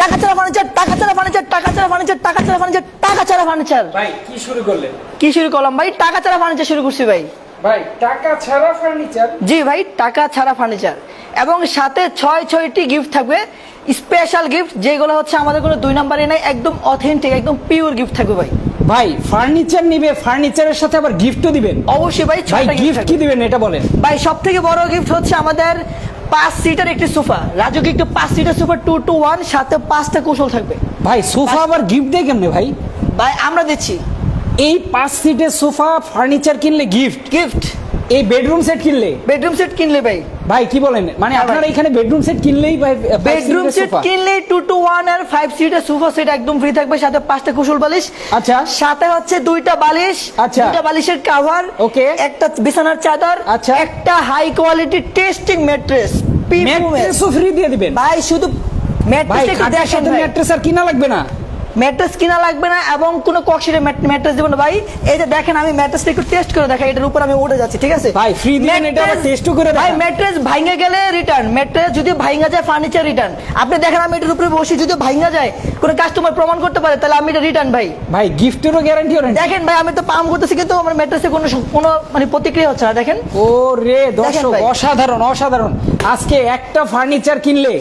টাকা ছাড়া ফার্নিচার টাকা ছাড়া ফার্নিচার টাকা ছাড়া ফার্নিচার টাকা ছাড়া ফার্নিচার টাকা ছাড়া ফার্নিচার ভাই কি শুরু করলেন কি শুরু করলাম ভাই? টাকা ছাড়া ফার্নিচার শুরু করছি ভাই। ভাই টাকা ছাড়া ফার্নিচার জি ভাই টাকা ছাড়া ফার্নিচার এবং সাথে ছয় ছয়টি গিফট থাকবে। স্পেশাল গিফট যেগুলো হচ্ছে আমাদের কোনো দুই নাম্বারে নাই একদম অথেন্টিক একদম পিওর গিফট থাকবে ভাই। ভাই ফার্নিচার নিবে ফার্নিচারের সাথে আবার গিফটও দিবেন? অবশ্যই ভাই ভাই গিফট কি দিবেন এটা বলেন? ভাই সব থেকে বড় গিফট হচ্ছে আমাদের পাঁচ সিটার একটি সোফা রাজুকে একটু পাঁচ seater sofa two two one সাথে পাঁচটা কৌশল থাকবে। ভাই সোফা আবার গিফট দেয় কেমনে ভাই? ভাই আমরা দিচ্ছি। এই পাঁচ সিটের সোফা ফার্নিচার কিনলে গিফট গিফট এই বেডরুম সেট কিনলে বেডরুম সেট কিনলে ভাই ভাই কি বলেন মানে হ্যাঁ, আপনারা এখানে বেডরুম সেট কিনলেই ভাই বেডরুম সেট কিনলে টু টু ওয়ান আর ফাইভ সিটার সোফা সেট একদম ফ্রি থাকবে সাথে পাঁচটা কুশল বালিশ আচ্ছা। সাথে হচ্ছে দুইটা বালিশ আচ্ছা। দুইটা বালিশের কাভার Okay. একটা বিছানার চাদর আচ্ছা। একটা হাই কোয়ালিটি টেস্টিং ম্যাট্রেস ম্যাট্রেসও ফ্রি দিয়ে দিবেন ভাই শুধু ম্যাট্রেস একটু দেখেন। ম্যাট্রেস আর কিনা লাগবে না ম্যাট্রেস কিনা লাগবে না এবং কোনো কক্সিডে ম্যাট্রেস দেবো না। ভাই এই যে দেখেন আমি ম্যাট্রেসটা একটু টেস্ট করে দেখাই এটার উপর আমি উঠে যাচ্ছি ঠিক আছে? ভাই, free দিলেন, এটা আবার ও করে ভাই ম্যাট্রেস ভাঙে গেলে রিটার্ন ম্যাট্রেস যদি ভাঙা যায় ফার্নিচার রিটার্ন আপনি দেখেন আমি এটার উপরে বসে যদি ভাঙা যায় কোনো কাস্টমার প্রমাণ করতে পারে তাহলে আমি এটা রিটার্ন ভাই। ভাই গিফটেরও গ্যারান্টি ওরেন্টি দেখেন ভাই আমি তো পাম করতেছি কিন্তু আমার ম্যাট্রেসে কোনো কোনো মানে প্রতিক্রিয়া হচ্ছে না দেখেন। ও রে দর্শক। অসাধারণ অসাধারণ। আজকে একটা ফার্নিচার কিনলে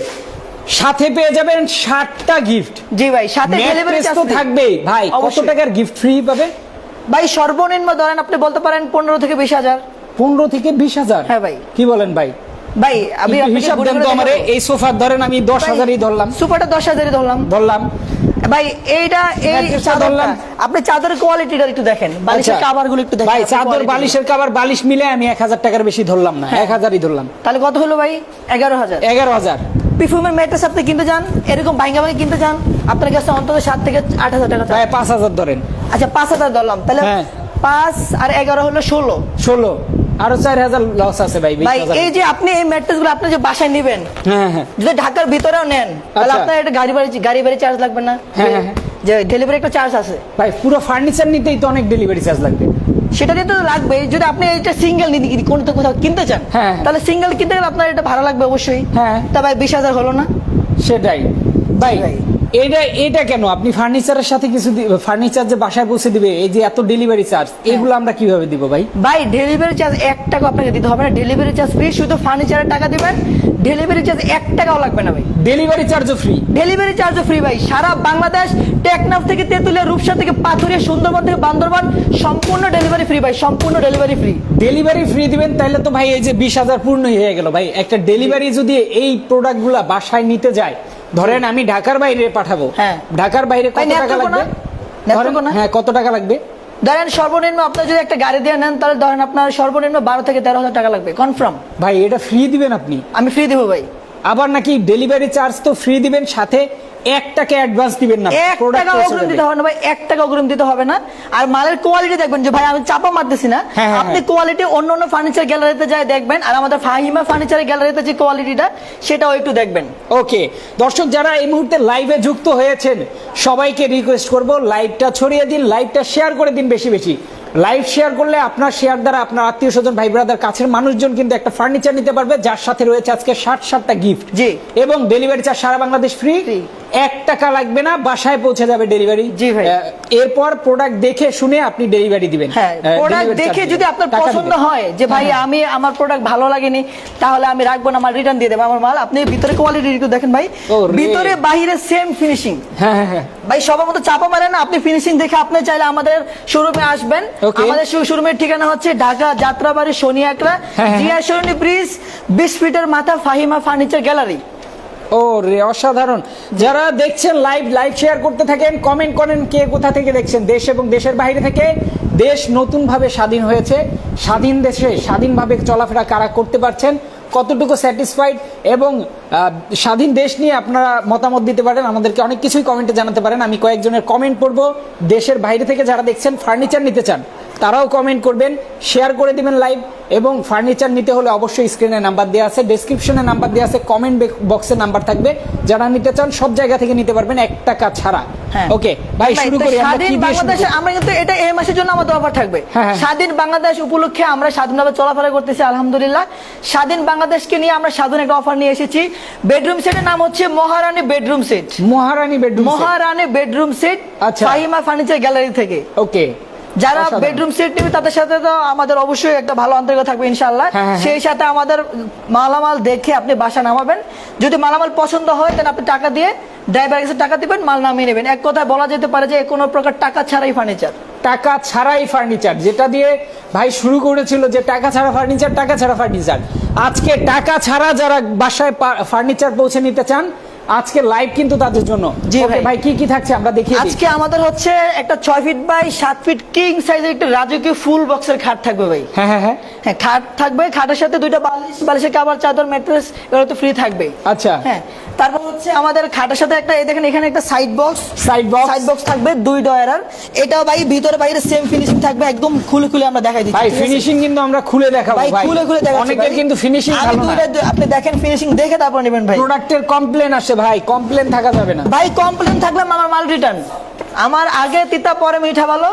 সাথে পেয়ে যাবেন সাতটা গিফট জি ভাই সাথে ডেলিভারি তো থাকবে ভাই কত টাকার গিফট ফ্রি পাবে? ভাই সর্বনিম্ন ধরেন আপনি বলতে পারেন পনেরো থেকে বিশ হাজার। পনেরো থেকে বিশ হাজার? হ্যাঁ ভাই। কি বলেন ভাই? ভাই আমি হিসাব দেন তো আমারে। এই সোফার ধরেন আমি দশ হাজারই ধরলাম। সোফাটা দশ হাজারই ধরলাম। ধরলাম। ভাই এইটা এই চাদরটা আপনি চাদরের কোয়ালিটিটা একটু দেখেন। আচ্ছা। বালিশের কভারগুলো একটু দেখেন। ভাই চাদর বালিশের কভার বালিশ মিলে আমি 1000 টাকার বেশি ধরলাম না। হ্যাঁ। 1000ই ধরলাম। তাহলে কত হলো ভাই? 11000 11000 পিফিউমের ম্যাট্রেস আপনি কিনতে যান এরকম ভাঙ্গা ভাঙ্গা কিনতে যান আপনার কাছে অন্তত সাত থেকে আট হাজার টাকা চাই। পাঁচ হাজার ধরেন। আচ্ছা পাঁচ হাজার ধরলাম। তাহলে হ্যাঁ। পাঁচ আর এগারো হলো ষোলো। ষোলো। আরও চার হাজার লস আছে ভাই ভাই এই যে আপনি এই ম্যাট্রেসগুলো আপনি যে বাসায় নেবেন হ্যাঁ, হ্যাঁ। যদি ঢাকার ভিতরেও নেন তাহলে আচ্ছা। আপনার একটা গাড়ি বাড়ি গাড়ি বাড়ি চার্জ লাগবে না। হ্যাঁ। যে ডেলিভারি একটা চার্জ আছে ভাই পুরো ফার্নিচার নিতেই তো অনেক ডেলিভারি চার্জ লাগবে সেটা দিয়ে তো লাগবে যদি আপনি এটা সিঙ্গেল নিতে কোনো তো কোথাও কিনতে চান হ্যাঁ। তাহলে সিঙ্গেল কিনতে গেলে আপনার এটা ভালো লাগবে অবশ্যই হ্যাঁ। তা ভাই বিশ হাজার হলো না সেটাই ভাই। এটা এটা কেন? আপনি ফার্নিচারের সাথে কিছু ফার্নিচার যে বাসায় পৌঁছে দিবে এই যে এত ডেলিভারি চার্জ এগুলো আমরা কীভাবে দিব ভাই? ভাই ডেলিভারি চার্জ এক টাকা আপনাকে দিতে হবে না। ডেলিভারি চার্জ ফ্রি শুধু ফার্নিচারের টাকা দিবেন। ডেলিভারি চার্জ এক টাকাও লাগবে না ভাই। ডেলিভারি চার্জও ফ্রি ডেলিভারি চার্জও ফ্রি ভাই। সারা বাংলাদেশ টেকনাফ থেকে তেঁতুলিয়া রূপসা থেকে পাথুরিয়া সুন্দরবন থেকে বান্দরবান সম্পূর্ণ ডেলিভারি ফ্রি ভাই সম্পূর্ণ ডেলিভারি ফ্রি ডেলিভারি ফ্রি দিবেন তাহলে তো ভাই এই যে বিশ হাজার পূর্ণই হয়ে গেল ভাই। একটা ডেলিভারি যদি এই প্রোডাক্টগুলা বাসায় নিতে যায় ধরেন আমি ঢাকার বাইরে পাঠাবো। হ্যাঁ। ঢাকার বাইরে কত টাকা লাগবে? হ্যাঁ কত টাকা লাগবে? ধরেন সর্বনিম্ন আপনার যদি একটা গাড়ি দিয়ে নেন তাহলে ধরেন আপনার সর্বনিম্ন বারো থেকে তেরো হাজার টাকা লাগবে। কনফার্ম? ভাই এটা ফ্রি দিবেন আপনি। আমি ফ্রি দেবো ভাই। আবার নাকি ডেলিভারি চার্জ তো ফ্রি দিবেন সাথে এক টাকা অ্যাডভান্স দিবেন না। এক টাকা অগ্রিম দিতে হবে না ভাই এক টাকা অগ্রিম দিতে হবে না। আর মালের কোয়ালিটি দেখবেন যে ভাই আমি চাপা মারতেছি না। হ্যাঁ, হ্যাঁ, আপনি হ্যাঁ। কোয়ালিটি অন্য অন্য ফার্নিচার গ্যালারিতে যাই দেখবেন আর আমাদের ফাহিমা ফার্নিচার গ্যালারিতে যে কোয়ালিটিটা সেটাও একটু দেখবেন। ওকে দর্শক যারা এই মুহূর্তে লাইভে যুক্ত হয়েছেন সবাইকে রিকোয়েস্ট করব লাইভটা ছড়িয়ে দিন লাইভটা শেয়ার করে দিন বেশি বেশি। লাইভ শেয়ার করলে আপনার শেয়ার দ্বারা আপনার আত্মীয় স্বজন ভাই ব্রাদার কাছের মানুষজন কিন্তু একটা ফার্নিচার নিতে পারবে যার সাথে রয়েছে আজকে ষাট ষাটটা গিফট জি। এবং ডেলিভারি চার্জ সারা বাংলাদেশ ফ্রি। এক টাকা লাগবে না বাসায় পৌঁছে যাবে ডেলিভারি জি ভাই। এরপর প্রোডাক্ট দেখে শুনে আপনি ডেলিভারি দিবেন। হ্যাঁ প্রোডাক্ট দেখে যদি আপনার পছন্দ হয় যে ভাই হ্যাঁ। আমি আমার প্রোডাক্ট ভালো লাগেনি তাহলে আমি রাখব না আমার রিটার্ন দিয়ে দেবো। আমার মাল আপনি ভিতরে কোয়ালিটি একটু দেখেন ভাই। ভিতরে বাহিরে সেম ফিনিশিং হ্যাঁ হ্যাঁ হ্যাঁ। ভাই সবার মতো চাপা মারে না আপনি ফিনিশিং দেখে আপনি চাইলে আমাদের শোরুমে আসবেন. আমাদের শোরুমের ঠিকানা হচ্ছে ঢাকা যাত্রাবাড়ি শনি একরা হ্যাঁ, হ্যাঁ। জিয়া সরণি ব্রিজ বিশ ফিটের মাথা ফাহিমা ফার্নিচার গ্যালারি ও রে, অসাধারণ। যারা দেখছেন লাইভ লাইভ শেয়ার করতে থাকেন কমেন্ট করেন কে কোথা থেকে দেখছেন, দেশ এবং দেশের বাইরে থেকে। দেশ নতুনভাবে স্বাধীন হয়েছে, স্বাধীন দেশে স্বাধীনভাবে চলাফেরা কারা করতে পারছেন, কতটুকু স্যাটিসফাইড এবং স্বাধীন দেশ নিয়ে আপনারা মতামত দিতে পারেন, আমাদেরকে অনেক কিছুই কমেন্টে জানাতে পারেন। আমি কয়েকজনের কমেন্ট পড়ব। দেশের বাইরে থেকে যারা দেখছেন ফার্নিচার নিতে চান তারাও কমেন্ট করবেন শেয়ার করে দিবেন লাইভ এবং ফার্নিচার নিতে হলে অবশ্যই স্ক্রিনে নাম্বার দেওয়া আছে। ডেসক্রিপশনে নাম্বার দেওয়া আছে কমেন্ট বক্সে নাম্বার থাকবে। যারা নিতে চান সব জায়গা থেকে নিতে পারবেন এক টাকা ছাড়া। হ্যাঁ। ওকে ভাই শুরু আমরা করি? আমরা কিন্তু এটা এই মাসের জন্য আমাদের অফার থাকবে। হ্যাঁ, হ্যাঁ। স্বাধীন বাংলাদেশ উপলক্ষে আমরা স্বাধীনভাবে চলাফেরা করতেছি আলহামদুলিল্লাহ। স্বাধীন বাংলাদেশকে নিয়ে আমরা স্বাধীন একটা অফার নিয়ে এসেছি। বেডরুম সেটের নাম হচ্ছে Maharani bedroom set Maharani bedroom Maharani bedroom set আচ্ছা। ফাহিমা ফার্নিচার গ্যালারি থেকে। ওকে যারা বেডরুম সেট নেবে তাদের সাথে তো আমাদের অবশ্যই একটা ভালো আন্তরিকতা থাকবে ইনশাল্লাহ হ্যাঁ, হ্যাঁ, সেই সাথে আমাদের মালামাল দেখে আপনি বাসা নামাবেন। যদি মালামাল পছন্দ হয় তাহলে আপনি টাকা দিয়ে ড্রাইভার কাছে টাকা দিবেন মাল নামিয়ে নেবেন। এক কথায় বলা যেতে পারে যে কোনো প্রকার টাকা ছাড়াই ফার্নিচার টাকা ছাড়াই ফার্নিচার যেটা দিয়ে ভাই শুরু করেছিল যে টাকা ছাড়া ফার্নিচার টাকা ছাড়া ফার্নিচার আজকে টাকা ছাড়া যারা বাসায় ফার্নিচার পৌঁছে নিতে চান আজকে লাইভ কিন্তু তাদের জন্য। জি ভাই। কি কি থাকছে আমরা দেখি আজকে আমাদের হচ্ছে একটা ছয় ফিট বাই সাত ফিট কিং সাইজের একটা রাজকীয় ফুল বক্সের খাট থাকবে ভাই। হ্যাঁ হ্যাঁ হ্যাঁ। হ্যাঁ খাট থাকবে খাটের সাথে দুইটা বালিশ বালিশের কাবার চাদর ম্যাট্রেস এগুলো তো ফ্রি থাকবে আচ্ছা। হ্যাঁ তারপর হচ্ছে আমাদের খাটের সাথে একটা এই দেখেন এখানে একটা side box side box side box থাকবে দুই ডয়ারার। এটাও ভাই ভিতরে বাইরে সেম ফিনিশিং থাকবে একদম খুলে খুলে আমরা দেখাই দিচ্ছি। ভাই ফিনিশিং কিন্তু আমরা খুলে দেখাবো ভাই খুলে খুলে দেখাচ্ছি অনেকের কিন্তু ফিনিশিং ভালো না। আপনি দেখেন ফিনিশিং দেখে তারপর নেবেন ভাই। প্রোডাক্টের কমপ্লেন আসে ভাই। কমপ্লেন থাকা যাবে না। ভাই কমপ্লেন থাকলে আমার মাল রিটার্ন আমার আগে তিতা পরে মিঠা ভালো।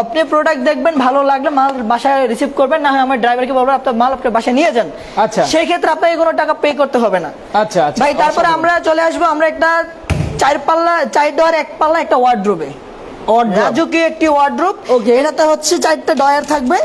আপনি প্রোডাক্ট দেখবেন ভালো লাগলে মাল বাসায় রিসিভ করবেন না হয় আমার ড্রাইভারকে বলবেন আপনার মাল আপনার বাসায় নিয়ে যান। আচ্ছা। সেই ক্ষেত্রে আপনাকে কোনো টাকা পে করতে হবে না। আচ্ছা আচ্ছা। ভাই তারপরে আমরা চলে আসব আমরা একটা চার পাল্লা চার ডয়ার এক পাল্লা একটা ওয়ার্ড্রোবে। রাজুকি একটি ওয়ার্ড্রোব ওকে এটাতে হচ্ছে চারটা ডয়ার থাকবে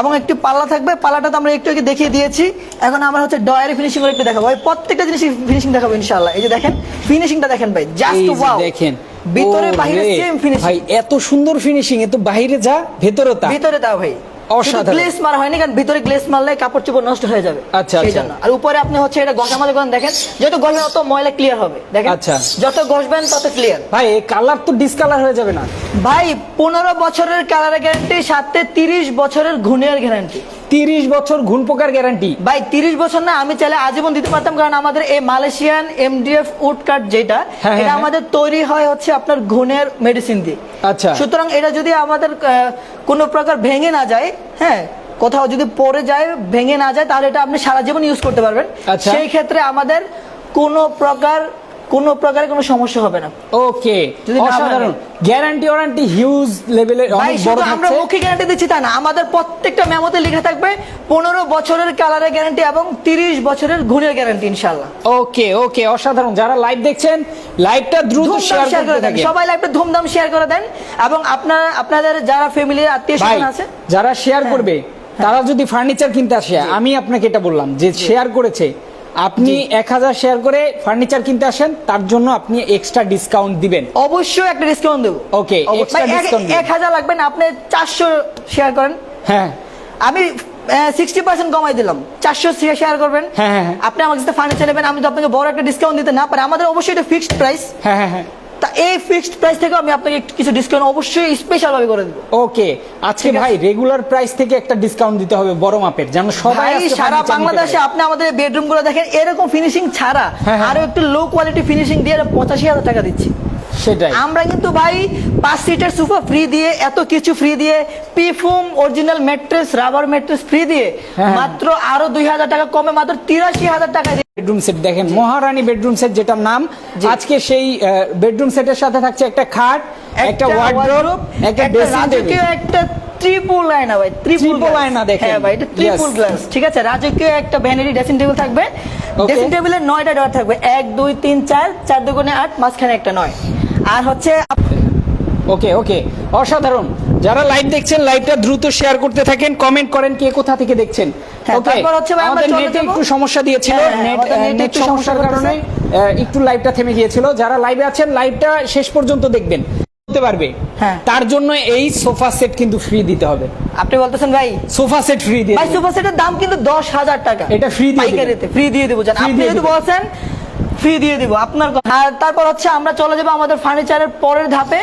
এবং একটি পাল্লা থাকবে। পাল্লাটা তো আমরা একটু আগে দেখিয়ে দিয়েছি। এখন আমরা হচ্ছে ডয়ারে ফিনিশিং করে একটু দেখাবো। প্রত্যেকটা জিনিস ফিনিশিং দেখাবো ইনশাআল্লাহ। এই যে দেখেন ফিনিশিংটা দেখেন ভাই জাস্ট ওয়াও দেখেন ভিতরে বাইরে সেম ফিনিশিং ভাই এত সুন্দর ফিনিশিং এ তো বাইরে যা ভেতরে তা। ভিতরে দাও ভাই। অসাধারণ। গ্লেস মারা হয়নি কারণ ভিতরে গ্লেস মারলে কাপড় চোপড় নষ্ট হয়ে যাবে। আচ্ছা, আচ্ছা। আর উপরে আপনি হচ্ছে এটা গসা মাঝে দেখেন যত গসবেন তত ময়লা ক্লিয়ার হবে দেখেন? আচ্ছা। যত গসবেন তত ক্লিয়ার ভাই এই কালার তো ডিসকালার হয়ে যাবে না। ভাই পনেরো বছরের কালারের গ্যারান্টি সাথে তিরিশ বছরের ঘুণের গ্যারান্টি তিরিশ বছর ঘুণ পোকার গ্যারান্টি ভাই তিরিশ বছর না আমি চাইলে আজীবন দিতে পারতাম কারণ আমাদের এই মালয়েশিয়ান এমডিএফ উড কাট যেটা হ্যাঁ, এটা হ্যাঁ। আমাদের তৈরি হয় হচ্ছে আপনার ঘুণের মেডিসিন দিয়ে আচ্ছা। সুতরাং এটা যদি আমাদের কোনো প্রকার ভেঙে না যায় হ্যাঁ কোথাও যদি পড়ে যায় ভেঙে না যায় তাহলে এটা আপনি সারা জীবন ইউজ করতে পারবেন আচ্ছা। সেই ক্ষেত্রে আমাদের কোনো প্রকার কোনো প্রকারে কোনো সমস্যা হবে না। ওকে অসাধারণ। গ্যারান্টি ওয়ারেন্টি হিউজ লেভেলের অনেক বড় আমরা মুখে গ্যারান্টি দিচ্ছি তা না আমাদের প্রত্যেকটা মেমোতে লেখা থাকবে পনেরো বছরের কালারের গ্যারান্টি এবং তিরিশ বছরের ঘুণের গ্যারান্টি ইনশাল্লাহ ওকে ওকে অসাধারণ। যারা লাইভ দেখছেন লাইভটা দ্রুত শেয়ার করে দেন। সবাই লাইভটা ধুমধাম শেয়ার করে দেন এবং আপনার আপনাদের যারা ফ্যামিলি আত্মীয় স্বজন আছে যারা শেয়ার হ্যাঁ, করবে তারা যদি ফার্নিচার কিনতে আসে আমি আপনাকে এটা বললাম যে শেয়ার করেছে আপনি এক হাজার শেয়ার করে ফার্নিচার কিনতে আসেন তার জন্য আপনি এক্সট্রা ডিসকাউন্ট দিবেন। অবশ্যই একটা ডিসকাউন্ট দেবো। ওকে। এক হাজার লাগবে না আপনি চারশো শেয়ার করেন। হ্যাঁ। আমি সিক্সটি পার্সেন্ট কমাই দিলাম। চারশো শেয়ার করবেন। হ্যাঁ, হ্যাঁ, হ্যাঁ। আপনি আমার কাছে ফার্নিচার নেবেন আমি তো আপনাকে বড় একটা ডিসকাউন্ট দিতে না পারি। আমাদের অবশ্যই এটা ফিক্সড প্রাইস হ্যাঁ হ্যাঁ হ্যাঁ। তা এই ফিক্সড প্রাইস থেকে আমি আপনাকে কিছু ডিসকাউন্ট অবশ্যই স্পেশাল ভাবে করে দেব ওকে আজকে আছে। ভাই রেগুলার প্রাইস থেকে একটা ডিসকাউন্ট দিতে হবে বড় মাপের যেন সবাই সারা বাংলাদেশে আপনি আমাদের বেডরুমগুলো দেখেন এরকম ফিনিশিং ছাড়া হ্যাঁ, হ্যাঁ। আরও একটু লো কোয়ালিটি ফিনিশিং দিয়ে পঁচাশি হাজার টাকা দিচ্ছি সেটাই। আমরা কিন্তু ভাই পাঁচ সিটের সোফা ফ্রি দিয়ে এত কিছু ফ্রি দিয়ে পিফুম original mattress rubber mattress free দিয়ে হ্যাঁ। মাত্র আরও দুই হাজার টাকা কমে মাত্র তিরাশি হাজার টাকা বেডরুম সেট দেখেন মহারানী বেডরুম সেট যেটার নাম আজকে সেই বেডরুম সেটের সাথে থাকছে একটা খাট একটা ওয়ার্ডরোব একটা ড্রেসিং টেবিল একটা ট্রিপল আয়না ভাই ট্রিপল আয়না দেখেন। হ্যাঁ ভাই এটা ট্রিপল. গ্লাস ঠিক আছে? রাজকীয় একটা ভ্যানিটি ড্রেসিং টেবিল থাকবে। ড্রেসিং টেবিলের নয়টা ডোর থাকবে। এক দুই তিন চার চার দুগুণে আট মাঝখানে একটা নয়। আর হচ্ছে ওকে ওকে। অসাধারণ। যারা লাইভ দেখছেন লাইভটা দ্রুত শেয়ার করতে থাকেন কমেন্ট করেন কে কোথা থেকে দেখছেন। হ্যাঁ, ওকে তারপর হচ্ছে ভাই আমাদের নেটে একটু সমস্যা দিয়েছিল। হ্যাঁ, হ্যাঁ, নেট নেট সমস্যার কারণে একটু লাইভটা থেমে গিয়েছিল। যারা লাইভে আছেন লাইভটা শেষ পর্যন্ত দেখবেন। হতে পারবে। হ্যাঁ। তার জন্য এই সোফা সেট কিন্তু ফ্রি দিতে হবে। আপনি বলতেছেন ভাই সোফা সেট ফ্রি দিয়ে ভাই সোফা সেটের দাম কিন্তু দশ হাজার টাকা। এটা ফ্রি দিয়ে। ফ্রি দিয়ে দেবো। আপনি যদি। বলছেন ফ্রি দিয়ে দিব আপনার। আর তারপর হচ্ছে আমরা চলে যাব আমাদের ফার্নিচারের পরের ধাপে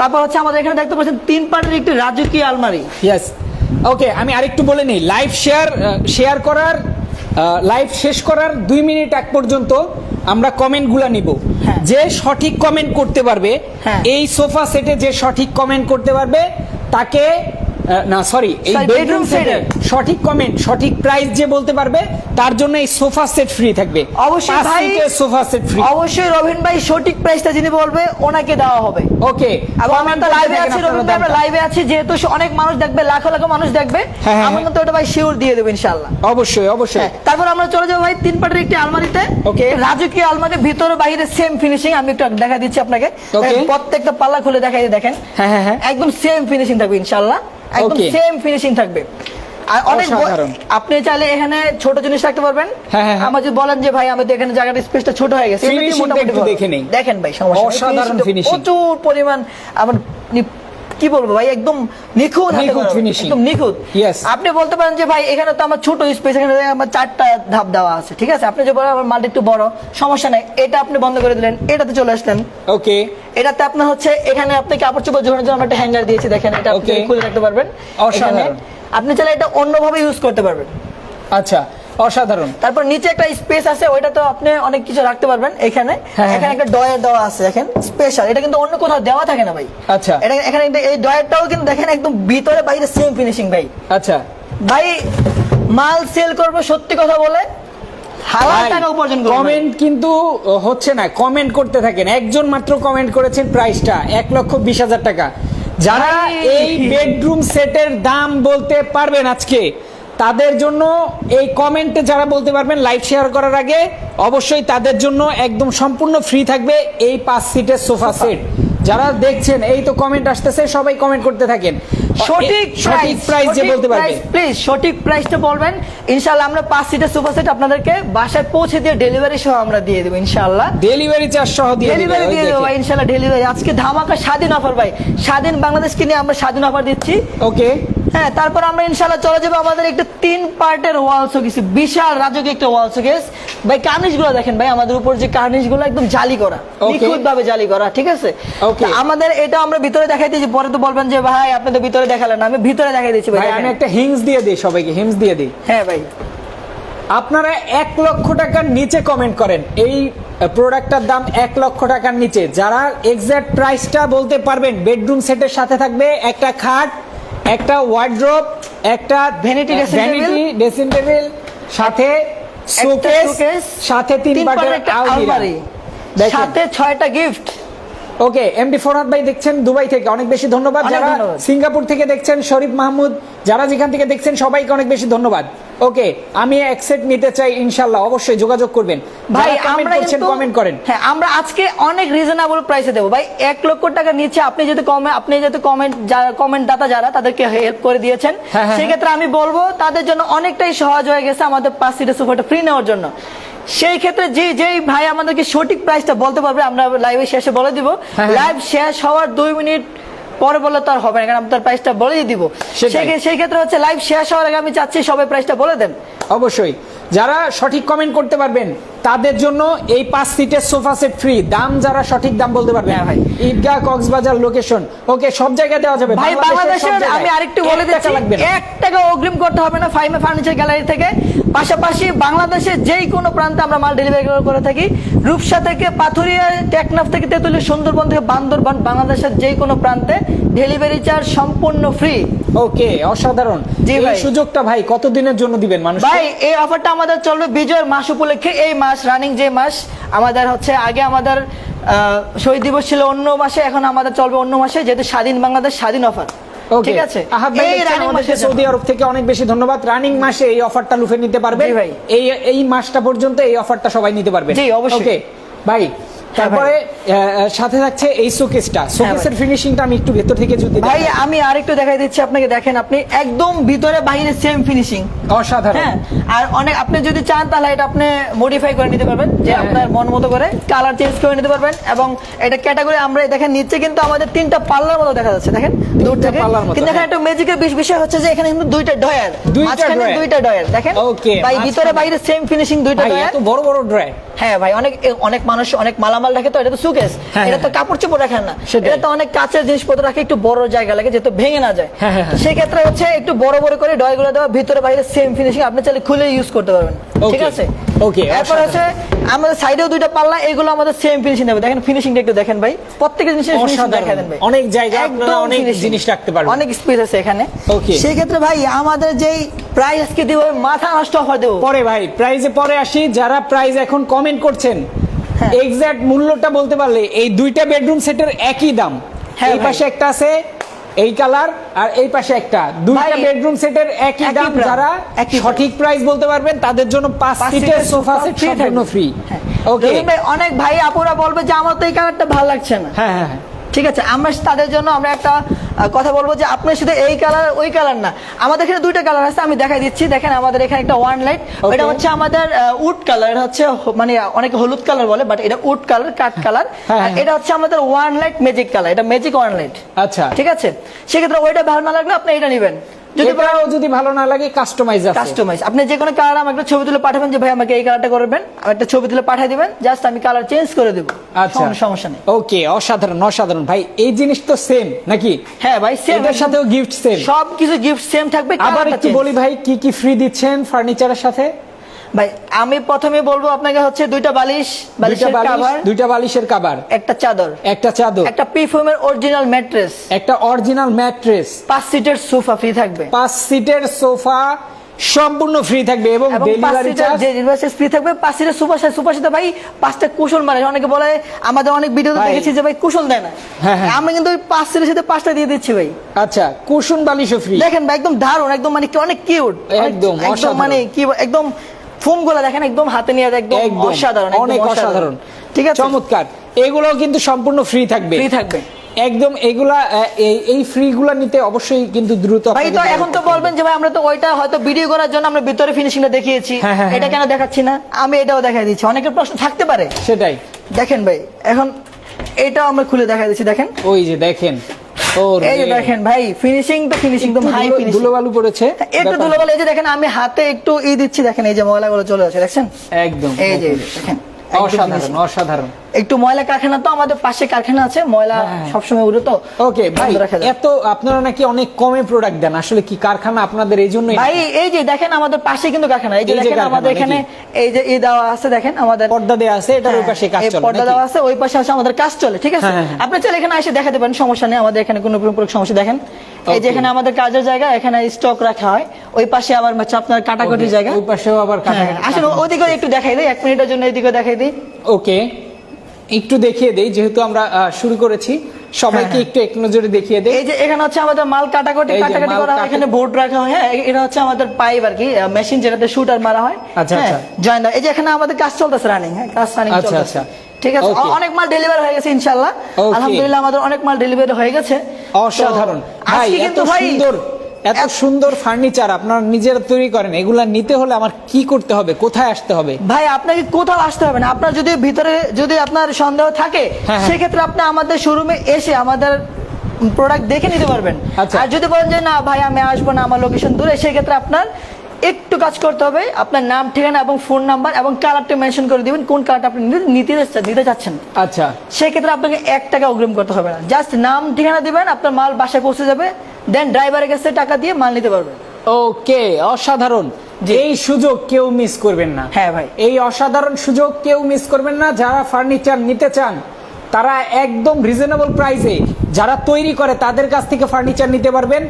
তারপর হচ্ছে আমাদের এখানে দেখতে পাচ্ছেন তিন পার্টের একটি রাজকীয় আলমারি ইয়েস ওকে আমি আরেকটু বলে নিই লাইভ শেয়ার শেয়ার করার লাইভ শেষ করার দুই মিনিট এক পর্যন্ত আমরা কমেন্টগুলো নিব হ্যাঁ। যে সঠিক কমেন্ট করতে পারবে হ্যাঁ। এই সোফা সেটে যে সঠিক কমেন্ট করতে পারবে তাকে না সরি এই বেডরুম সেটের সঠিক কমেন্ট সঠিক প্রাইস যে বলতে পারবে তার জন্য এই সোফা সেট ফ্রি থাকবে। অবশ্যই ভাই। সোফা সেট ফ্রি অবশ্যই রবিন ভাই সঠিক প্রাইসটা যিনি বলবে ওনাকে দেওয়া হবে। ওকে এবং আমরা তো লাইভে আছি রবিন ভাই আমরা লাইভে আছি যেহেতু অনেক মানুষ দেখবে লাখো লাখো মানুষ দেখবে আমরা কিন্তু ওটা ভাই শিওর দিয়ে দেবো ইনশাল্লাহ অবশ্যই অবশ্যই। হ্যাঁ, তারপর আমরা চলে যাব ভাই তিন পাটের একটি আলমারিতে। Okay. রাজকীয় আলমারি ভিতরে বাইরে সেম ফিনিশিং আমি একটু দেখা দিচ্ছি আপনাকে। প্রত্যেকটা পাল্লা খুলে দেখাই দেখেন। হ্যাঁ, হ্যাঁ, হ্যাঁ। একদম সেম ফিনিশিং থাকবে ইনশাআল্লাহ। একদম সেম ফিনিশিং থাকবে আর অনেক আপনি চাইলে এখানে ছোট জিনিস রাখতে পারবেন হ্যাঁ, হ্যাঁ, হ্যাঁ। আমার যদি বলেন যে ভাই আমাদের এখানে জায়গাটা স্পেসটা ছোট হয়ে গেছে। দেখেন ভাই সমস্যা। প্রচুর পরিমাণ আমার কি বলব ভাই একদম নিখুঁত। একদম নিখুঁত. আপনি বলতে পারেন যে ভাই এখানে তো আমার ছোট স্পেস এখানে আমার চারটা ধাপ দেওয়া আছে ঠিক আছে? আপনি যে বলেন আমার মালটা একটু বড় সমস্যা নাই। এটা আপনি বন্ধ করে দিলেন এটাতে চলে আসলেন। ওকে এটাতে আপনার হচ্ছে এখানে আপনি কাপড় চোপড় ঝোলানোর জন্য আমরা একটা হ্যাঙ্গার দিয়েছি দেখেন এটা আপনি. খুলে রাখতে পারবেন। আপনি চাইলে এটা অন্যভাবে ইউজ করতে পারবেন। আচ্ছা। অসাধারণ। তারপর নিচে একটা স্পেস আছে ওইটা তো আপনি অনেক কিছু রাখতে পারবেন এখানে। হ্যাঁ, এখানে একটা ডয়ার দেওয়া আছে দেখেন স্পেশাল এটা কিন্তু অন্য কোথাও দেওয়া থাকে না ভাই। আচ্ছা। এটা এখানে এই ডয়ারটাও কিন্তু দেখেন একদম ভিতরে বাইরে সেম ফিনিশিং ভাই। আচ্ছা। ভাই মাল সেল করব সত্যি কথা বলে কমেন্ট কিন্তু হচ্ছে না কমেন্ট করতে থাকেন। একজন মাত্র কমেন্ট করেছেন প্রাইসটা এক লক্ষ বিশ হাজার টাকা। যারা এই বেডরুম সেটের দাম বলতে পারবেন আজকে তাদের জন্য এই কমেন্টে যারা বলতে পারবেন লাইভ শেয়ার করার আগে অবশ্যই তাদের জন্য একদম সম্পূর্ণ ফ্রি থাকবে এই পাঁচ সিটের সোফা সেট যারা দেখছেন এই তো কমেন্ট আসতেছে সবাই কমেন্ট করতে থাকেন। সঠিক সঠিক প্রাইস যে বলতে পারবে। প্লিজ সঠিক প্রাইসটা বলবেন। ইনশাআল্লাহ আমরা পাঁচ সিটের সুপার সেট আপনাদেরকে বাসায় পৌঁছে দিয়ে ডেলিভারি সহ আমরা দিয়ে দেবো ইনশাআল্লাহ। ডেলিভারি চার্জ সহ দিয়ে দিবে, ডেলিভারি দিয়ে দেবো ইনশাআল্লাহ ডেলিভারি আজকে ধামাকা স্বাধীন অফার ভাই। স্বাধীন বাংলাদেশকে নিয়ে আমরা স্বাধীন অফার দিচ্ছি। ওকে হ্যাঁ তারপর আমরা ইনশাআল্লাহ চলে যাব আমাদের একটা তিন পার্টের ওয়াল শোকেস বিশাল রাজকীয় একটা ওয়াল শোকেস ভাই কার্নিশগুলো দেখেন ভাই আমাদের উপর যে কার্নিশগুলো একদম জালি করা. নিখুঁত ভাবে জালি করা ঠিক আছে? আমাদের এটা আমরা ভিতরে দেখাই দিয়েছি পরে তো বলবেন যে ভাই আপনি তো ভিতরে দেখালেন আমি ভিতরে দেখাই দিয়েছি ভাই ভাই আমি একটা হিংস দিয়ে দিই সবাইকে হিংস দিয়ে দিই। হ্যাঁ ভাই। আপনারা এক লক্ষ টাকার নিচে কমেন্ট করেন এই প্রোডাক্টটার দাম এক লক্ষ টাকার নিচে। যারা এক্সাক্ট প্রাইসটা বলতে পারবেন বেডরুম সেটের সাথে থাকবে একটা খাট একটা ওয়ার্ড্রপ একটা ভ্যানিটি ভ্যানিটি ড্রেসিং টেবিল সাথে শোকেস সাথে তিন পাটের আলমারি। সাথে ছয়টা গিফট ওকে এমডি ফরহাদ ভাই দেখছেন দুবাই থেকে অনেক বেশি ধন্যবাদ। যারা সিঙ্গাপুর থেকে দেখছেন শরীফ মাহমুদ যারা যেখান থেকে দেখছেন সবাইকে অনেক বেশি ধন্যবাদ। ওকে আমি অ্যাকসেপ্ট নিতে চাই ইনশাল্লাহ অবশ্যই যোগাযোগ করবেন। ভাই আমরা করছেন কমেন্ট করেন। হ্যাঁ আমরা আজকে অনেক রিজনেবল প্রাইসে দেবো। ভাই এক লক্ষ টাকা নিচে আপনি যদি কমে আপনি যেহেতু কমেন্ট কমেন্ট দাতা যারা তাদেরকে হেল্প করে দিয়েছেন। হ্যাঁ, হ্যাঁ, সেক্ষেত্রে আমি বলব তাদের জন্য অনেকটাই সহজ হয়ে গেছে আমাদের পাঁচ সিটের সুপারটা ফ্রি নেওয়ার জন্য। সেই ক্ষেত্রে যে যেই ভাই আমাদেরকে সঠিক প্রাইসটা বলতে পারবে আমরা লাইভে শেষে বলে দিব। হ্যাঁ, হ্যাঁ। লাইভ শেষ হওয়ার দুই মিনিট পরে বললে তো আর হবে না কারণ আমি তার প্রাইসটা বলেই দিব। সেই ক্ষেত্রে হচ্ছে লাইভ শেষ হওয়ার আগে আমি চাচ্ছি সবাই প্রাইসটা বলে দেন। অবশ্যই। যারা সঠিক কমেন্ট করতে পারবেন তাদের জন্য এই পাঁচ সিটের সোফা সেট ফ্রি দাম যারা সঠিক দাম বলতে পারবেন হ্যাঁ ভাই। ঈদগাহ কক্সবাজার লোকেশন ওকে সব জায়গায় দেওয়া যাবে। ভাই বাংলাদেশের। আমি আরেকটু বলে দিচ্ছি লাগবে না। এক টাকা অগ্রিম করতে হবে না ফাইমে ফার্নিচার গ্যালারি থেকে। পাশাপাশি বাংলাদেশের যেই কোনো প্রান্তে আমরা মাল ডেলিভারি করে থাকি। রূপসা থেকে পাথুরিয়া টেকনাফ থেকে তেতুলিয়া সুন্দরবন থেকে বান্দরবান বাংলাদেশের যেই কোনো প্রান্তে ডেলিভারি চার্জ সম্পূর্ণ ফ্রি ওকে অসাধারণ। এই ভাই। সুযোগটা ভাই কতদিনের জন্য দিবেন মানুষ ভাই এই অফারটা আমাদের চলবে বিজয়ের মাস উপলক্ষে। এই মাস রানিং যে মাস আমাদের হচ্ছে আগে আমাদের শহীদ দিবস ছিল অন্য মাসে এখন আমাদের চলবে অন্য মাসে যেহেতু স্বাধীন বাংলাদেশ স্বাধীন অফার ঠিক আছে? মাসে সৌদি আরব থেকে অনেক বেশি ধন্যবাদ। রানিং মাসে এই অফারটা লুফে নিতে পারবে। এই এই মাসটা পর্যন্ত এই অফারটা সবাই নিতে পারবে। জি, অবশ্যই। ভাই তারপরে আহ, আহ, সাথে থাকছে এই শোকেসটা। শোকেসের ফিনিশিংটা আমি একটু ভেতর থেকে যদি ভাই। আমি আরেকটু দেখাই দিচ্ছি আপনাকে দেখেন আপনি একদম ভিতরে বাইরে সেম ফিনিশিং অসাধারণ। হ্যাঁ আর অনেক আপনি যদি চান তাহলে এটা আপনি মডিফাই করে নিতে পারবেন যে হ্যাঁ। আপনার মন মতো করে কালার চেঞ্জ করে নিতে পারবেন এবং এটা ক্যাটাগরি আমরা দেখেন নিচে কিন্তু আমাদের তিনটা পাল্লার মতো দেখা যাচ্ছে দেখেন দূর থেকে। মতো, কিন্তু এখানে হ্যাঁ। একটা ম্যাজিকের বিষয় হচ্ছে যে এখানে কিন্তু দুইটা ডয়ার মাঝখানে দুইটা ডয়ার দেখেন। Okay, ভাই ভিতরে বাইরে সেম ফিনিশিং দুইটা ডয়ার এত বড় বড় ড্রয়ার হ্যাঁ ভাই অনেক অনেক মানুষ অনেক মালামাল মাল রাখে তো এটা তো সুকেস। হ্যাঁ, এটা তো হ্যাঁ। কাপড় চোপড় রাখেন না। এটা তো অনেক কাঁচের জিনিসপত্র রাখে একটু বড় জায়গা লাগে যেহেতু ভেঙে না যায়। হ্যাঁ, হ্যাঁ, হ্যাঁ। সেক্ষেত্রে হচ্ছে একটু বড় বড় করে ডয়গুলো দেওয়া ভিতরে বাইরে সেম ফিনিশিং আপনি চাইলে খুলে ইউজ করতে পারবেন। ঠিক আছে? okay, এরপর হচ্ছে আমাদের সাইডেও দুইটা পাল্লা এগুলো আমাদের সেম ফিনিশিং দেবে দেখেন ফিনিশিংটা একটু দেখেন ভাই। প্রত্যেকটা জিনিসের ফিনিশিং দেখা দেন ভাই। অনেক জায়গা আপনারা অনেক জিনিস রাখতে পারবেন। অনেক স্পেস আছে এখানে. সেই ক্ষেত্রে ভাই আমাদের যেই প্রাইস আজকে দিব মাথা নষ্ট অফার দেবো। পরে ভাই প্রাইজে পরে আসি। যারা প্রাইজ এখন কমেন্ট করছেন হ্যাঁ। এক্সাক্ট মূল্যটা বলতে পারলে এই দুইটা বেডরুম সেটের একই দাম। হ্যাঁ এই পাশে একটা আছে এই কালার আর এই পাশে একটা। দুইটা বেডরুম সেটের একই দাম যারা একই সঠিক প্রাইস বলতে পারবেন তাদের জন্য পাঁচ সিটের সোফা সেট সম্পূর্ণ ফ্রি হ্যাঁ। ওকে অনেক ভাই আপুরা বলবে যে আমার তো এই কালারটা ভালো লাগছে না। হ্যাঁ হ্যাঁ হ্যাঁ। ঠিক আছে আমরা তাদের জন্য আমরা একটা কথা বলব যে আপনার শুধু এই কালার ওই কালার না। আমাদের এখানে দুইটা কালার আছে আমি দেখাই দিচ্ছি। দেখেন আমাদের এখানে একটা ওয়ান লাইট Okay. এটা হচ্ছে আমাদের উড কালার এটা হচ্ছে মানে অনেকে হলুদ কালার বলে বাট এটা উড কালার কাঠ কালার হ্যাঁ, হ্যাঁ। এটা হচ্ছে আমাদের ওয়ান লাইট ম্যাজিক কালার এটা ম্যাজিক ওয়ান লাইট আচ্ছা। ঠিক আছে? সেক্ষেত্রে ওইটা ভালো না লাগলে আপনি এটা নেবেন। যদি যদি ভালো না লাগে কাস্টমাইজ আছে। কাস্টমাইজ আপনি যে কোনো কালার আমাকে একটা ছবি তুলে পাঠাবেন যে ভাই আমাকে এই কালারটা করবেন। আমি একটা ছবি তুলে পাঠিয়ে দিবেন। জাস্ট আমি কালার চেঞ্জ করে দেবো। আচ্ছা। সমস্যা নেই। ওকে অসাধারণ অসাধারণ। ভাই এই জিনিস তো সেম নাকি? হ্যাঁ ভাই সেম এর সাথেও গিফট সেম সব কিছু গিফট সেম থাকবে আবার একটু বলি ভাই কি কি ফ্রি দিচ্ছেন ফার্নিচারের সাথে? ভাই আমি প্রথমে বলব আপনাকে হচ্ছে দুইটা বালিশ বালিশের কভার দুইটা বালিশের কাবার একটা চাদর। একটা চাদর। একটা পিফুমের অরিজিনাল ম্যাট্রেস একটা অরিজিনাল ম্যাট্রেস পাঁচ সিটের সোফা ফ্রি থাকবে। পাঁচ সিটের সোফা সম্পূর্ণ ফ্রি থাকবে এবং ডেলিভারি চার্জ ফ্রি থাকবে সিটের সোফা সোফার সাথে ভাই পাঁচটা কুশন মারে। অনেকে বলে আমাদের অনেক ভিডিওতে দেখেছি যে ভাই কুশন দেয় না। হ্যাঁ, হ্যাঁ। আমরা কিন্তু ওই পাঁচ সিটের সাথে পাঁচটা দিয়ে দিচ্ছি ভাই। আচ্ছা কুশন বালিশও ফ্রি দেখেন ভাই একদম দারুণ একদম মানে কি অনেক কিউট একদম, একদম মানে কি একদম ফোমগুলা দেখেন একদম হাতে নিয়ে একদম অসাধারণ অনেক অসাধারণ। ঠিক আছে? চমৎকার। এগুলোও কিন্তু সম্পূর্ণ ফ্রি থাকবে। ফ্রি থাকবে। একদম এগুলা এই এই ফ্রি গুলা নিতে অবশ্যই কিন্তু দ্রুত ভাই তো এখন তো বলবেন যে ভাই আমরা তো ওইটা হয়তো ভিডিও করার জন্য আমরা ভিতরে ফিনিশিংটা দেখিয়েছি। হ্যাঁ, হ্যাঁ, এটা হ্যাঁ। কেন দেখাচ্ছি না? আমি এটাও দেখাই দিচ্ছি। অনেকের প্রশ্ন থাকতে পারে। সেটাই। দেখেন ভাই এখন এটাও আমরা খুলে দেখাই দিচ্ছি দেখেন। ওই যে দেখেন। এই যে দেখেন ভাই ফিনিশিং তো ফিনিশিং একদম হাই ফিনিশিং ধুলোবালু পড়েছে একটু ব্যাপার- ধুলো বলে এই যে দেখেন আমি হাতে একটু ই দিচ্ছি দেখেন এই যে ময়লাগুলো চলে আসে দেখছেন? একদম এই যে দেখেন। অসাধারণ অসাধারণ। একটু ময়লা কারখানা তো আমাদের পাশে কারখানা আছে ময়লা হ্যাঁ। সবসময় উড়ে তো। ওকে ভাই। এত আপনারা নাকি অনেক কমে প্রোডাক্ট দেন আসলে কি কারখানা আপনাদের এই জন্যই? ভাই এই যে দেখেন আমাদের পাশে কিন্তু কারখানা এই যে দেখেন আমাদের এখানে এই যে ই দেওয়া আছে দেখেন আমাদের পর্দা দেওয়া আছে এটার ওই পাশে কাজ হ্যাঁ, চলে পর্দা দেওয়া আছে ওই পাশে আছে আমাদের কাজ চলে ঠিক আছে? হ্যাঁ, হ্যাঁ, হ্যাঁ। আপনি চাইলে এখানে এসে দেখাতে পারেন সমস্যা নেই আমাদের এখানে কোনো কোনো সমস্যা দেখেন। এই যে Okay. এখানে আমাদের কাজের জায়গা এখানে স্টক রাখা হয়। ওই পাশে আবার হচ্ছে আপনার কাটাকুটি জায়গা। ওই পাশেও আবার হ্যাঁ, কাটাকাটি। আসলে ওদিকে একটু দেখাই দিই এক মিনিটের জন্য এদিকে দেখাই দিই। ওকে একটু দেখিয়ে দেই যেহেতু আমরা শুরু করেছি সবাইকে হ্যাঁ, একটু এক নজরে দেখিয়ে দেই। এই যে এখানে হচ্ছে আমাদের মাল কাটাকুটি কাটাকাটি করা হয় এখানে বোর্ড রাখা হয় হ্যাঁ এটা হচ্ছে আমাদের পাইপ আর কি মেশিন যেটাতে শুটার মারা হয়। আচ্ছা, আচ্ছা। জয়েন্ট এই যে এখানে আমাদের কাজ চলতেছে রানিং হ্যাঁ কাজ রানিং আচ্ছা, আচ্ছা। ঠিক আছে? অনেক মাল ডেলিভারি হয়ে গেছে ইনশাআল্লাহ আলহামদুলিল্লাহ আমাদের অনেক মাল ডেলিভারি হয়ে গেছে। অসাধারণ। ভাই আজকে এত সুন্দর এত সুন্দর ফার্নিচার আপনারা নিজেরা তৈরি করেন এগুলা নিতে হলে আমার কি করতে হবে কোথায় আসতে হবে? ভাই আপনাকে কোথাও আসতে হবে না। আপনার যদি ভিতরে যদি আপনার সন্দেহ থাকে হ্যাঁ, হ্যাঁ। সেক্ষেত্রে আপনি আমাদের শোরুমে এসে আমাদের প্রোডাক্ট দেখে নিতে পারবেন। আচ্ছা। আর যদি বলেন যে না ভাই আমি আসব না আমার লোকেশন দূরে সেক্ষেত্রে আপনার একটু কাজ করতে হবে। আপনার নাম ঠিকানা এবং ফোন নাম্বার এবং কালারটা মেনশন করে দিবেন কোন কালারটা আপনি নিতে- নিতে চাচ্ছেন। আচ্ছা। সেক্ষেত্রে আপনাকে এক টাকা অগ্রিম করতে হবে না। জাস্ট নাম ঠিকানা দিবেন আপনার মাল বাসায় পৌঁছে যাবে দেন ড্রাইভারের কাছে টাকা দিয়ে মাল নিতে পারবেন। ওকে অসাধারণ। এই সুযোগ কেউ মিস করবেন না। হ্যাঁ ভাই। এই অসাধারণ সুযোগ কেউ মিস করবেন না। যারা ফার্নিচার নিতে চান তারা একদম রিজনেবল প্রাইসে যারা তৈরি করে তাদের কাছ থেকে ফার্নিচার নিতে পারবেন।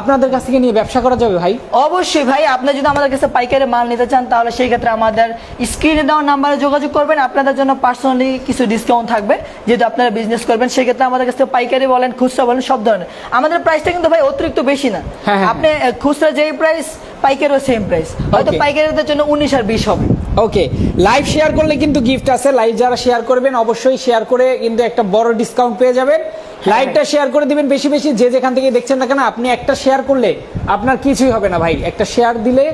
আপনাদের কাছ থেকে নিয়ে ব্যবসা করা যাবে ভাই? অবশ্যই ভাই আপনি যদি আমাদের কাছে পাইকারি মাল নিতে চান তাহলে সেই ক্ষেত্রে আমাদের স্ক্রিনে দেওয়া নাম্বারে যোগাযোগ করবেন। আপনাদের জন্য পার্সোনালি কিছু ডিসকাউন্ট থাকবে। যেহেতু আপনারা বিজনেস করবেন সেই ক্ষেত্রে আমাদের কাছে পাইকারি বলেন খুচরা বলেন সব ধরনের। আমাদের প্রাইসটা কিন্তু ভাই অতিরিক্ত বেশি না। হ্যাঁ, হ্যাঁ, আপনি আহ, খুচরা যেই প্রাইস পাইকারিও সেম প্রাইস হয়তো. পাইকারিদের জন্য উনিশ আর বিশ হবে। ওকে লাইভ শেয়ার করলে কিন্তু গিফট আছে। লাইভ যারা শেয়ার করবেন অবশ্যই শেয়ার করে কিন্তু একটা বড় ডিসকাউন্ট পেয়ে যাবেন। লাইভটা শেয়ার করে দিবেন বেশি বেশি যে যেখান থেকে দেখছেন না কেন আপনি একটা শেয়ার করলে আপনার কিছুই হবে না ভাই। একটা শেয়ার দিলে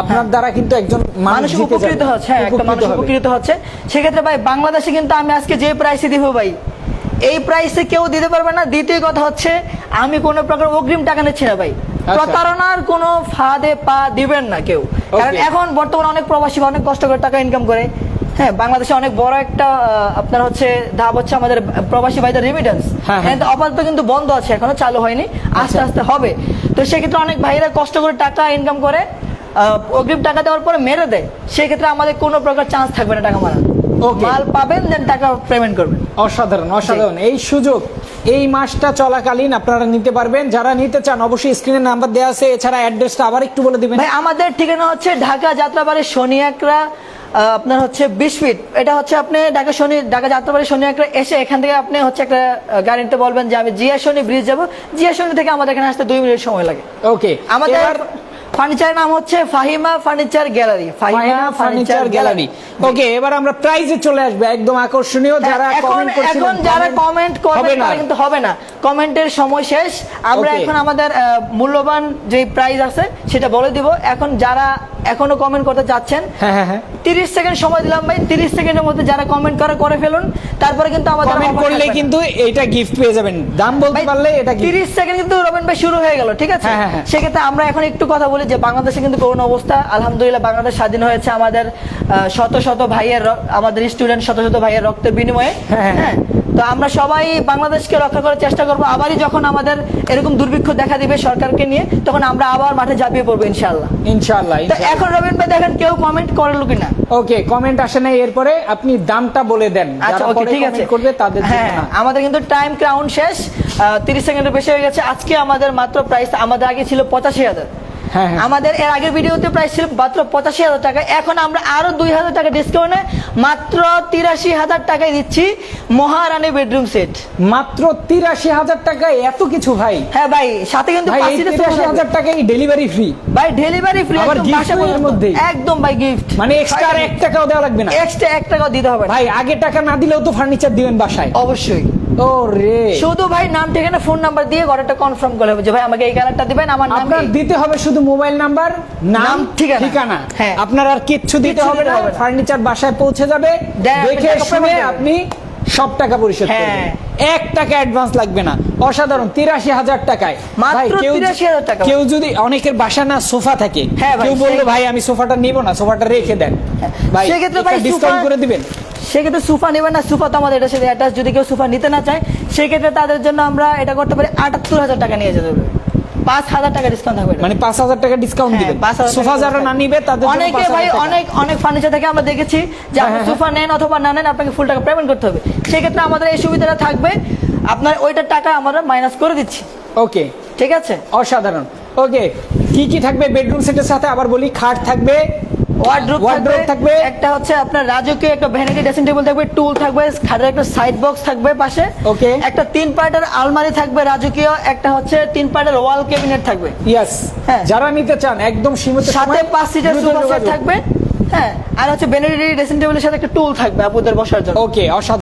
আপনার দ্বারা কিন্তু একজন মানুষ উপকৃত হচ্ছে হ্যাঁ একটা মানুষ উপকৃত হচ্ছে। সেক্ষেত্রে ভাই বাংলাদেশে কিন্তু আমি আজকে যে প্রাইসে দিব ভাই এই প্রাইসে কেউ দিতে পারবে না। দ্বিতীয় কথা হচ্ছে আমি কোনো প্রকার অগ্রিম টাকা নিচ্ছি না ভাই। প্রতারণার কোনো ফাঁদে পা দিবেন না কেউ। কারণ এখন বর্তমানে অনেক প্রবাসী অনেক কষ্ট করে টাকা ইনকাম করে। হ্যাঁ বাংলাদেশে অনেক বড় একটা আপনার হচ্ছে ধাপ হচ্ছে আমাদের প্রবাসী ভাইদের রেমিটেন্স হ্যাঁ, হ্যাঁ। আপাতত কিন্তু বন্ধ আছে এখনও চালু হয়নি। আস্তে আচ্ছা। আস্তে হবে। তো সেক্ষেত্রে অনেক ভাইরা কষ্ট করে টাকা ইনকাম করে আহ, অগ্রিম টাকা দেওয়ার পরে মেরে দেয়। সেক্ষেত্রে আমাদের কোনো প্রকার চান্স থাকবে না টাকা মারার। Okay. মাল পাবেন দেন টাকা পেমেন্ট করবেন। অসাধারণ অসাধারণ। এই সুযোগ এই মাসটা চলাকালীন আপনারা নিতে পারবেন। যারা নিতে চান অবশ্যই স্ক্রিনে নাম্বার দেওয়া আছে। এছাড়া অ্যাড্রেসটা আবার একটু বলে দিবেন। ভাই আমাদের ঠিকানা হচ্ছে ঢাকা যাত্রাবাড়ি শনি একরা আপনার হচ্ছে বিশ ফিট এটা হচ্ছে আপনি ঢাকা শনি ঢাকা যাত্রাবাড়ি শনি একরা এসে এখান থেকে আপনি হচ্ছে একটা গাড়িতে বলবেন যে আমি জিয়া শনি ব্রিজ যাব। জিয়া শনি থেকে আমাদের এখানে আসতে দুই মিনিট সময় লাগে। ওকে আমাদের ফার্নিচারের নাম হচ্ছে Fahima furniture gallery Fahima furniture gallery okay এবার আমরা প্রাইজে চলে আসবে। একদম আকর্ষণীয় যারা হ্যাঁ, কমেন্ট করছিলেন এখন যারা কমেন্ট করবে না। কিন্তু হবে না। কমেন্টের সময় শেষ। আমরা এখন আমাদের মূল্যবান যে প্রাইস আছে সেটা বলে দিব। এখন যারা এখনও কমেন্ট করতে চাচ্ছেন হ্যাঁ হ্যাঁ হ্যাঁ। তিরিশ সেকেন্ড সময় দিলাম ভাই। তিরিশ সেকেন্ডের মধ্যে যারা কমেন্ট করে করে ফেলুন। তারপরে কিন্তু আমাদের কমেন্ট করলে কিন্তু এটা গিফট পেয়ে যাবেন। দাম বলতে পারলে এটা gift। তিরিশ সেকেন্ড কিন্তু রবিন ভাই শুরু হয়ে গেল ঠিক আছে? হ্যাঁ, হ্যাঁ, হ্যাঁ। সেক্ষেত্রে আমরা এখন একটু কথা বলি। যে বাংলাদেশে কিন্তু করোনা অবস্থা। আলহামদুলিল্লাহ বাংলাদেশ স্বাধীন হয়েছে আমাদের শত শত ভাইয়ের আমাদের স্টুডেন্ট শত শত ভাইয়ের রক্তের বিনিময়ে। হ্যাঁ, হ্যাঁ। হ্যাঁ? তো আমরা সবাই বাংলাদেশকে রক্ষা করার চেষ্টা করব। আবারই যখন আমাদের এরকম দুর্ভিক্ষ দেখা দিবে সরকারকে নিয়ে তখন আমরা আবার মাঠে ঝাঁপিয়ে পড়ব ইনশাআল্লাহ। তো এখন রবিন ভাই দেখেন কেউ কমেন্ট করল কিনা? ওকে কমেন্ট আসে নাই এরপরে আপনি দামটা বলে দেন। আচ্ছা ওকে ঠিক আছে। করবে তাদের হ্যাঁ আমাদের কিন্তু টাইম ক্রাউন শেষ। তিরিশ সেকেন্ডের বেশি হয়ে গেছে। আজকে আমাদের মাত্র প্রাইস আমাদের আগে ছিল পঁচাশি হাজার। আমাদের এর আগের ভিডিওতে প্রাইস ছিল মাত্র পঁচাশি হাজার টাকা। এখন আমরা আরও দুই হাজার টাকা ডিসকাউন্টে মাত্র তিরাশি হাজার টাকায় দিচ্ছি মহারানী বেডরুম সেট মাত্র তিরাশি হাজার টাকায় এত কিছু ভাই? হ্যাঁ ভাই সাথে কিন্তু তিরাশি হাজার। টাকায় ডেলিভারি ফ্রি ভাই ডেলিভারি ফ্রি আবার পর্যন্ত। মধ্যেই। একদম ভাই গিফট মানে এক্সট্রা এক টাকাও দেওয়া লাগবে না। এক্সট্রা এক টাকাও দিতে হবে ভাই আগে টাকা না দিলেও তো ফার্নিচার দিবেন বাসায়। অবশ্যই। ও রে। শুধু ভাই নাম ঠিকানা ফোন নাম্বার দিয়ে ঘরটা কনফার্ম করে হবে যে ভাই আমাকে এই কালারটা দিবেন আমার নাম আপনার দিতে হবে শুধু মোবাইল নাম্বার নাম নাম, ঠিকানা। ঠিকানা। হ্যাঁ। আপনার আর কিচ্ছু দিতে হবে না ফার্নিচার বাসায় পৌঁছে যাবে। দেখে শুনে আপনি সব টাকা পরিশোধ হ্যাঁ। করবেন এক টাকা অ্যাডভান্স লাগবে না। অসাধারণ তিরাশি হাজার টাকায়। কেউ 83,000 টাকা। কেউ যদি অনেকের বাসা না সোফা থাকে হ্যাঁ কেউ বলল ভাই আমি সোফাটা নিব না সোফাটা রেখে দেন। ভাই সেক্ষেত্রে ভাই ডিসকাউন্ট করে দিবেন। সেক্ষেত্রে সুফা নেবেন না সুফা তো আমাদের এটার সাথে অ্যাটাচ যদি কেউ সুফা নিতে না চায় সেক্ষেত্রে তাদের জন্য আমরা এটা করতে পারি আটাত্তর হাজার টাকা নিয়ে যেতে হবে। পাঁচ হাজার টাকা ডিসকাউন্ট থাকবে মানে পাঁচ হাজার টাকা ডিসকাউন্ট হ্যাঁ, দিবেন। সোফা যারা না। নিবে তাদের অনেকে ভাই অনেক অনেক ফার্নিচার থেকে আমরা দেখেছি যে আপনি হ্যাঁ, সোফা নেন অথবা না নেন আপনাকে ফুল টাকা পেমেন্ট করতে হবে। সেক্ষেত্রে আমাদের এই সুবিধাটা থাকবে। আপনার ওইটার টাকা আমরা মাইনাস করে দিচ্ছি। ওকে ঠিক আছে? অসাধারণ। ওকে কি কি থাকবে? বেডরুম সেটের সাথে আবার বলি খাট থাকবে ওয়ার্ড্রোব থাকবে থাকবে। একটা হচ্ছে আপনার রাজকীয় একটা ভ্যানিটি ড্রেসিং টেবিল থাকবে টুল থাকবে খাটের একটা সাইড বক্স থাকবে পাশে Okay. একটা তিন পার্টের আলমারি থাকবে রাজকীয় একটা হচ্ছে তিন পার্টের ওয়াল ক্যাবিনেট থাকবে ইয়াস হ্যাঁ। যারা নিতে চান একদম সীমিত সাথে পাঁচ সিটের। থাকবে হ্যাঁ আর হচ্ছে ভ্যানিটি ড্রেসিং টেবিলের সাথে একটা টুল থাকবে আপুদের বসার জন্য ওকে অসাধারণ